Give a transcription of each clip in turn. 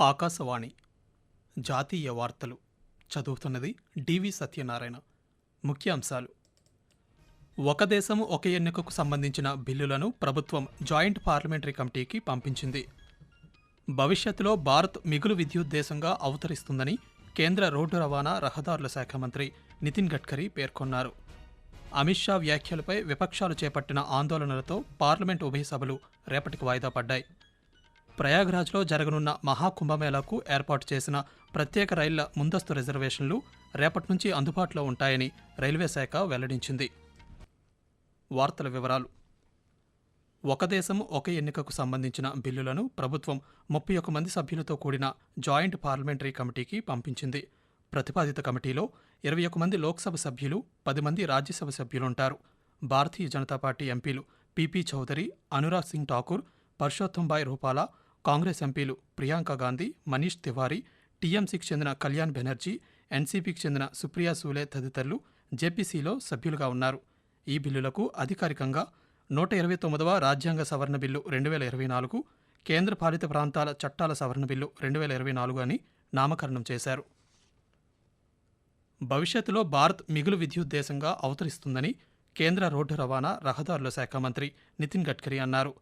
ఆకాశవాణి. జాతీయ వార్తలు. చదువుతున్నది డివి సత్యనారాయణ. ముఖ్యాంశాలు. ఒక దేశం ఒక ఎన్నికకు సంబంధించిన బిల్లులను ప్రభుత్వం జాయింట్ పార్లమెంటరీ కమిటీకి పంపించింది. భవిష్యత్తులో భారత్ మిగులు విద్యుత్ దేశంగా అవతరిస్తుందని కేంద్ర రోడ్డు రవాణా రహదారుల శాఖ మంత్రి నితిన్ గడ్కరీ పేర్కొన్నారు. అమిత్ షా వ్యాఖ్యలపై విపక్షాలు చేపట్టిన ఆందోళనలతో పార్లమెంట్ ఉభయ సభలు రేపటికి వాయిదా పడ్డాయి. ప్రయాగ్రాజ్లో జరగనున్న మహాకుంభమేళాకు ఏర్పాటు చేసిన ప్రత్యేక రైళ్ళ ముందస్తు రిజర్వేషన్లు రేపటి నుంచి అందుబాటులో ఉంటాయని రైల్వే శాఖ వెల్లడించింది. వార్తల వివరాలు. ఒక దేశం ఒక ఎన్నికకు సంబంధించిన బిల్లులను ప్రభుత్వం ముప్పై ఒక్క మంది సభ్యులతో కూడిన జాయింట్ పార్లమెంటరీ కమిటీకి పంపించింది. ప్రతిపాదిత కమిటీలో ఇరవై ఒక మంది లోక్సభ సభ్యులు పది మంది రాజ్యసభ సభ్యులుంటారు. భారతీయ జనతా పార్టీ ఎంపీలు పిపి చౌదరి అనురాగ్ సింగ్ ఠాకూర్ పర్షోత్తంబాయ్ రూపాలా కాంగ్రెస్ ఎంపీలు ప్రియాంక గాంధీ మనీష్ తివారీ టీఎంసీకి చెందిన కళ్యాణ్ బెనర్జీ ఎన్సీపీకి చెందిన సుప్రియా సూలే తదితరులు జేపీసీలో సభ్యులుగా ఉన్నారు. ఈ బిల్లులకు అధికారికంగా నూట ఇరవై తొమ్మిదవ రాజ్యాంగ సవరణ బిల్లు రెండు వేల ఇరవై నాలుగు కేంద్ర పాలిత ప్రాంతాల చట్టాల సవరణ బిల్లు రెండు వేల ఇరవై నాలుగు అని నామకరణం చేశారు. భవిష్యత్తులో భారత్ మిగులు విద్యుత్ దేశంగా అవతరిస్తుందని కేంద్ర రోడ్డు రవాణా రహదారుల శాఖ మంత్రి నితిన్ గడ్కరీ అన్నారు.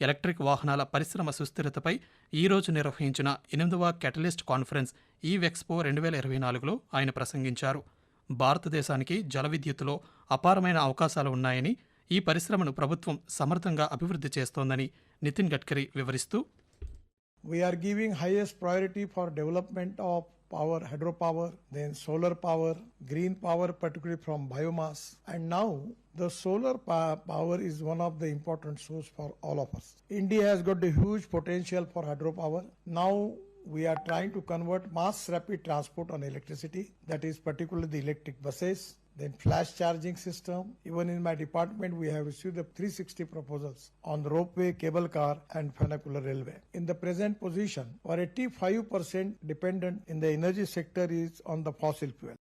ఎలక్ట్రిక్ వాహనాల పరిశ్రమ సుస్థిరతపై ఈ రోజు నిర్వహించిన ఎనిమిదవ కెటలిస్ట్ కాన్ఫరెన్స్ ఈవెక్స్పో రెండు వేల ఇరవై నాలుగులో ఆయన ప్రసంగించారు భారతదేశానికి జల విద్యుత్తులో అపారమైన అవకాశాలు ఉన్నాయని ఈ పరిశ్రమను ప్రభుత్వం సమర్థంగా అభివృద్ధి చేస్తోందని నితిన్ గడ్కరీ వివరిస్తూ we're giving highest priority for development of power power, hydropower, then solar power, green power, particularly from biomass. And now the solar power is one of the important source for all of us. India has got a huge potential for hydropower. Now we are trying to convert mass rapid transport on electricity, that is particularly the electric buses, then flash charging system. Even in my department, we have the 360 proposals on ropeway, cable car, and vernacular railway. In the present position, our 85% dependent in the energy sector is on the fossil fuel.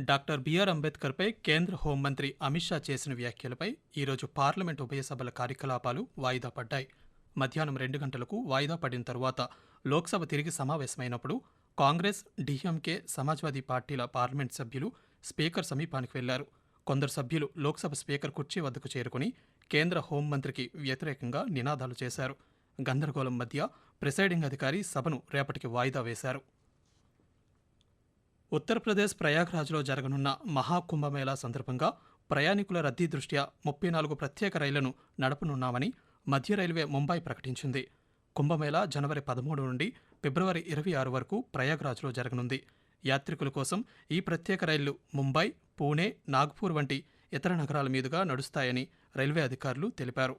Doctor BR అంబేద్కర్పై కేంద్ర హోంమంత్రి అమిత్ షా చేసిన వ్యాఖ్యలపై ఈరోజు parliament ఉభయ సభల కార్యకలాపాలు వాయిదా పడ్డాయి. మధ్యాహ్నం రెండు గంటలకు వాయిదా పడిన తరువాత లోక్సభ తిరిగి సమావేశమైనప్పుడు కాంగ్రెస్ డిఎంకే సమాజ్వాదీ పార్టీల పార్లమెంట్ సభ్యులు స్పీకర్ సమీపానికి వెళ్ళారు. కొందరు సభ్యులు లోక్సభ స్పీకర్ కుర్చీ వద్దకు చేరుకుని కేంద్ర హోంమంత్రికి వ్యతిరేకంగా నినాదాలు చేశారు. గందరగోళం మధ్య ప్రిసైడింగ్ అధికారి సభను రేపటికి వాయిదా వేశారు. ఉత్తరప్రదేశ్ ప్రయాగ్రాజ్లో జరగనున్న మహాకుంభమేళా సందర్భంగా ప్రయాణికుల రద్దీ దృష్ట్యా ముప్పై నాలుగు ప్రత్యేక రైళ్ళను నడపనున్నామని మధ్య రైల్వే ముంబై ప్రకటించింది. కుంభమేళా జనవరి పదమూడు నుండి ఫిబ్రవరి ఇరవై ఆరు వరకు ప్రయాగ్రాజ్లో జరగనుంది. యాత్రికుల కోసం ఈ ప్రత్యేక రైళ్ళు ముంబై పూణే నాగ్పూర్ వంటి ఇతర నగరాల మీదుగా నడుస్తాయని రైల్వే అధికారులు తెలిపారు.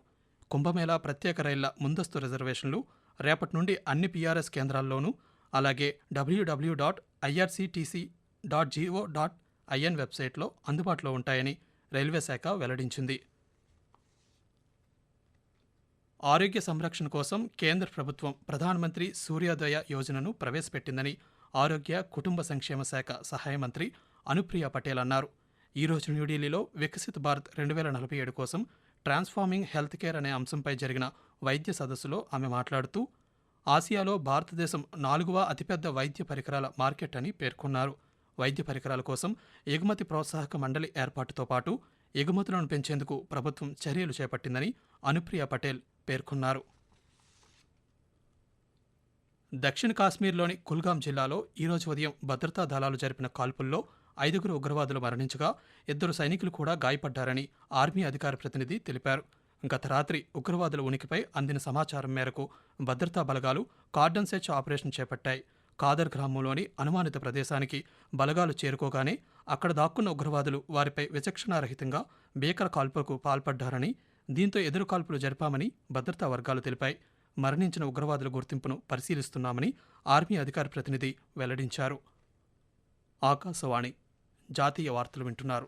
కుంభమేళా ప్రత్యేక రైళ్ళ ముందస్తు రిజర్వేషన్లు రేపటి నుండి అన్ని పీఆర్ఎస్ కేంద్రాల్లోనూ అలాగే WWW dot IRCTC dot GO dot IN వెబ్సైట్లో అందుబాటులో ఉంటాయని రైల్వే శాఖ వెల్లడించింది. ఆరోగ్య సంరక్షణ కోసం కేంద్ర ప్రభుత్వం ప్రధానమంత్రి సూర్యోదయ యోజనను ప్రవేశపెట్టిందని ఆరోగ్య కుటుంబ సంక్షేమ శాఖ సహాయ మంత్రి అనుప్రియ పటేల్ అన్నారు. ఈ రోజు న్యూఢిల్లీలో వికసిత్ భారత్ రెండు వేల నలభై ఏడు కోసం ట్రాన్స్ఫార్మింగ్ హెల్త్ కేర్ అనే అంశంపై జరిగిన వైద్య సదస్సులో ఆమె మాట్లాడుతూ ఆసియాలో భారతదేశం నాలుగవ అతిపెద్ద వైద్య పరికరాల మార్కెట్ అని పేర్కొన్నారు. వైద్య పరికరాల కోసం ఎగుమతి ప్రోత్సాహక మండలి ఏర్పాటుతో పాటు ఎగుమతులను పెంచేందుకు ప్రభుత్వం చర్యలు చేపట్టిందని అనుప్రియ పటేల్ పేర్కొన్నారు. దక్షిణ కాశ్మీర్లోని కుల్గాం జిల్లాలో ఈరోజు ఉదయం భద్రతా దళాలు జరిపిన కాల్పుల్లో ఐదుగురు ఉగ్రవాదులు మరణించగా ఇద్దరు సైనికులు కూడా గాయపడ్డారని ఆర్మీ అధికార ప్రతినిధి తెలిపారు. గత రాత్రి ఉగ్రవాదుల ఉనికిపై అందిన సమాచారం మేరకు భద్రతా బలగాలు కార్డన్ సెర్చ్ ఆపరేషన్ చేపట్టాయి. కాదర్ గ్రామంలోని అనుమానిత ప్రదేశానికి బలగాలు చేరుకోగానే అక్కడ దాక్కున్న ఉగ్రవాదులు వారిపై విచక్షణారహితంగా భీకర కాల్పులకు పాల్పడ్డారని దీంతో ఎదురు కాల్పులు జరిపామని భద్రతా వర్గాలు తెలిపాయి. మరణించిన ఉగ్రవాదుల గుర్తింపును పరిశీలిస్తున్నామని ఆర్మీ అధికార ప్రతినిధి వెల్లడించారు. ఆకాశవాణి జాతీయ వార్తలు వింటున్నారు.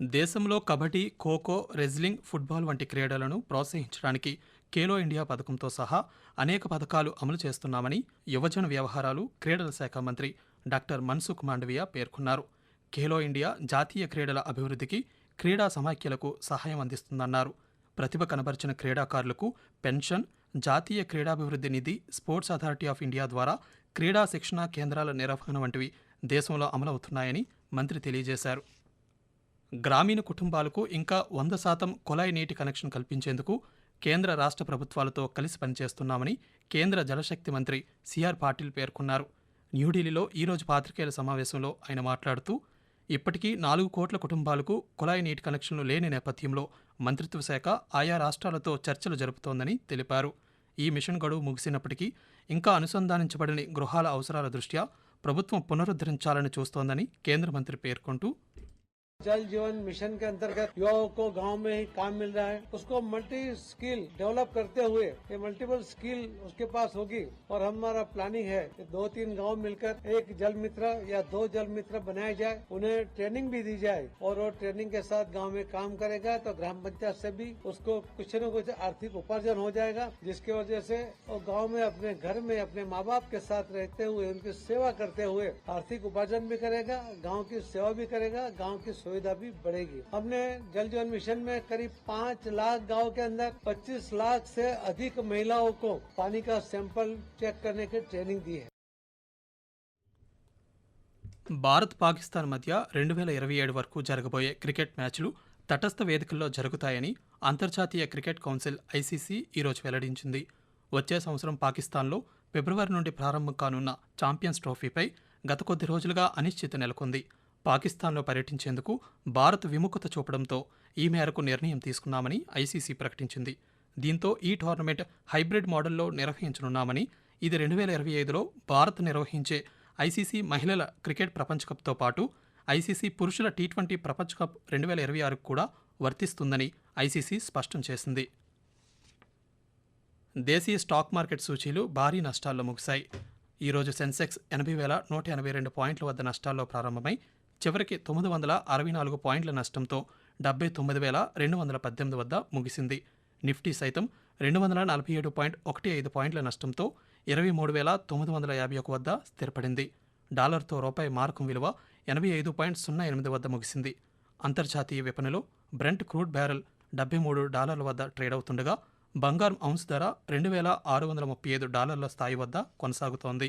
దేశంలో కబడ్డీ ఖోఖో రెజ్లింగ్ ఫుట్బాల్ వంటి క్రీడలను ప్రోత్సహించడానికి ఖేలో ఇండియా పథకంతో సహా అనేక పథకాలు అమలు చేస్తున్నామని యువజన వ్యవహారాలు క్రీడల శాఖ మంత్రి డాక్టర్ మన్సుఖ్ మాండవియా పేర్కొన్నారు. ఖేలో ఇండియా జాతీయ క్రీడల అభివృద్ధికి క్రీడా సమాఖ్యలకు సహాయం అందిస్తుందన్నారు. ప్రతిభ కనబరిచిన క్రీడాకారులకు పెన్షన్ జాతీయ క్రీడాభివృద్ధి నిధి స్పోర్ట్స్ అథారిటీ ఆఫ్ ఇండియా ద్వారా క్రీడా శిక్షణా కేంద్రాల నిర్వహణ వంటివి దేశంలో అమలవుతున్నాయని మంత్రి తెలియజేశారు. గ్రామీణ కుటుంబాలకు ఇంకా వంద శాతం కుళాయి నీటి కనెక్షన్ కల్పించేందుకు కేంద్ర రాష్ట్ర ప్రభుత్వాలతో కలిసి పనిచేస్తున్నామని కేంద్ర జలశక్తి మంత్రి సిఆర్ పాటిల్ పేర్కొన్నారు. న్యూఢిల్లీలో ఈరోజు పాత్రికేయుల సమావేశంలో ఆయన మాట్లాడుతూ ఇప్పటికీ నాలుగు కోట్ల కుటుంబాలకు కుళాయి నీటి కనెక్షన్లు లేని నేపథ్యంలో మంత్రిత్వ శాఖ ఆయా రాష్ట్రాలతో చర్చలు జరుపుతోందని తెలిపారు. ఈ మిషన్ గడువు ముగిసినప్పటికీ ఇంకా అనుసంధానించబడని గృహాల అవసరాల దృష్ట్యా ప్రభుత్వం పునరుద్ధరించాలని చూస్తోందని కేంద్ర మంత్రి పేర్కొంటూ जल जीवन मिशन के अंतर्गत युवाओं को गाँव में ही काम मिल रहा है। उसको मल्टी स्किल डेवलप करते हुए ये मल्टीपल स्किल उसके पास होगी और हमारा प्लानिंग है कि दो तीन गाँव मिलकर एक जल मित्र या दो जल मित्र बनाए जाए, उन्हें ट्रेनिंग भी दी जाए और वो ट्रेनिंग के साथ गाँव में काम करेगा तो ग्राम पंचायत से भी उसको कुछ न कुछ आर्थिक उपार्जन हो जाएगा, जिसकी वजह से वो गाँव में अपने घर में अपने माँ बाप के साथ रहते हुए उनकी सेवा करते हुए आर्थिक उपार्जन भी करेगा, गाँव की सेवा भी करेगा, गाँव की सुविधा भी बढ़ेगी हमने जल जीवन मिशन में करीब पाँच लाख गांव के अंदर 25 लाख से अधिक महिलाओं को पानी का सैंपल चेक करने की ट्रेनिंग दी है భారత్ పాకిస్తాన్ మధ్య రెండు వేల ఇరవై ఏడు వరకు జరగబోయే క్రికెట్ మ్యాచ్లు తటస్థ వేదికల్లో జరుగుతాయని అంతర్జాతీయ క్రికెట్ కౌన్సిల్ ఐసీసీ ఈరోజు వెల్లడించింది వచ్చే సంవత్సరం పాకిస్తాన్లో ఫిబ్రవరి నుండి ప్రారంభం కానున్న ఛాంపియన్స్ ట్రోఫీపై గత కొద్ది రోజులుగా అనిశ్చితి నెలకొంది పాకిస్తాన్లో పర్యటించేందుకు భారత్ విముఖత చూపడంతో ఈ మేరకు నిర్ణయం తీసుకున్నామని ఐసీసీ ప్రకటించింది. దీంతో ఈ టోర్నమెంట్ హైబ్రిడ్ మోడల్లో నిర్వహించనున్నామని ఇది రెండు వేల ఇరవై ఐదులో భారత్ నిర్వహించే ఐసీసీ మహిళల క్రికెట్ ప్రపంచ కప్తో పాటు ఐసీసీ పురుషుల టీ ట్వంటీ ప్రపంచ కప్ రెండు వేల ఇరవై ఆరుకు కూడా వర్తిస్తుందని ఐసీసీ స్పష్టం చేసింది. దేశీయ స్టాక్ మార్కెట్ సూచీలు భారీ నష్టాల్లో ముగిశాయి. ఈరోజు సెన్సెక్స్ ఎనభై వేల నూట ఎనభై రెండు పాయింట్ల వద్ద నష్టాల్లో ప్రారంభమై చివరికి తొమ్మిది వందల అరవై నాలుగు పాయింట్ల నష్టంతో డెబ్బై తొమ్మిది వేల రెండు వందల పద్దెనిమిది వద్ద ముగిసింది. నిఫ్టీ సైతం రెండు వందల నలభై ఏడు పాయింట్ ఒకటి ఐదు పాయింట్ల నష్టంతో ఇరవై మూడు వేల తొమ్మిది వందల యాభై ఒక వద్ద స్థిరపడింది. డాలర్తో రూపాయి మారకం విలువ ఎనభై ఐదు పాయింట్ సున్నా ఎనిమిది వద్ద ముగిసింది. అంతర్జాతీయ విపణిలో బ్రెంట్ క్రూడ్ బ్యారెల్ డెబ్బై మూడు డాలర్ల వద్ద ట్రేడ్ అవుతుండగా బంగారం ఔన్స్ ధర రెండు వేల ఆరు వందల ముప్పై ఐదు డాలర్ల స్థాయి వద్ద కొనసాగుతోంది.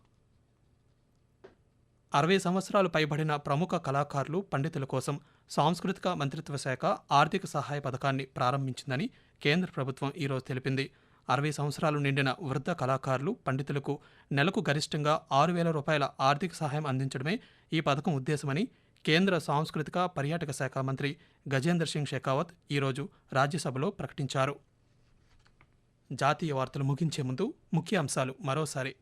అరవై సంవత్సరాలు పైబడిన ప్రముఖ కళాకారులు పండితుల కోసం సాంస్కృతిక మంత్రిత్వ శాఖ ఆర్థిక సహాయ పథకాన్ని ప్రారంభించిందని కేంద్ర ప్రభుత్వం ఈరోజు తెలిపింది. అరవై సంవత్సరాలు నిండిన వృద్ధ కళాకారులు పండితులకు నెలకు గరిష్టంగా ఆరు వేల రూపాయల ఆర్థిక సహాయం అందించడమే ఈ పథకం ఉద్దేశమని కేంద్ర సాంస్కృతిక పర్యాటక శాఖ మంత్రి గజేందర్ సింగ్ షెకావత్ ఈరోజు రాజ్యసభలో ప్రకటించారు. జాతీయ వార్తలు ముగించే ముందు ముఖ్య అంశాలు మరోసారి.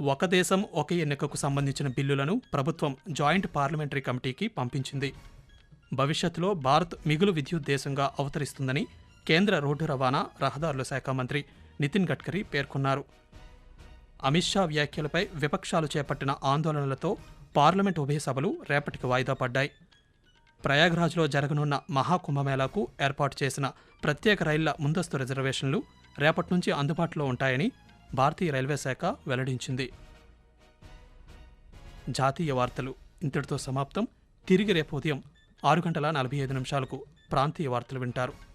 ఒక దేశం ఒక ఎన్నికకు సంబంధించిన బిల్లులను ప్రభుత్వం జాయింట్ పార్లమెంటరీ కమిటీకి పంపించింది. భవిష్యత్తులో భారత్ మిగులు విద్యుత్ దేశంగా అవతరిస్తుందని కేంద్ర రోడ్డు రవాణా రహదారుల శాఖ మంత్రి నితిన్ గడ్కరీ పేర్కొన్నారు. అమిత్ షా వ్యాఖ్యలపై విపక్షాలు చేపట్టిన ఆందోళనలతో పార్లమెంట్ ఉభయ సభలు రేపటికి వాయిదా పడ్డాయి. ప్రయాగ్రాజ్లో జరగనున్న మహాకుంభమేళాకు ఏర్పాటు చేసిన ప్రత్యేక రైళ్ళ ముందస్తు రిజర్వేషన్లు రేపటి నుంచి అందుబాటులో ఉంటాయని భారతీయ రైల్వే శాఖ వెల్లడించింది. జాతీయ వార్తలు ఇంతటితో సమాప్తం. తిరిగి రేపు ఉదయం ఆరు గంటల నలభై ఐదు నిమిషాలకు ప్రాంతీయ వార్తలు వింటారు.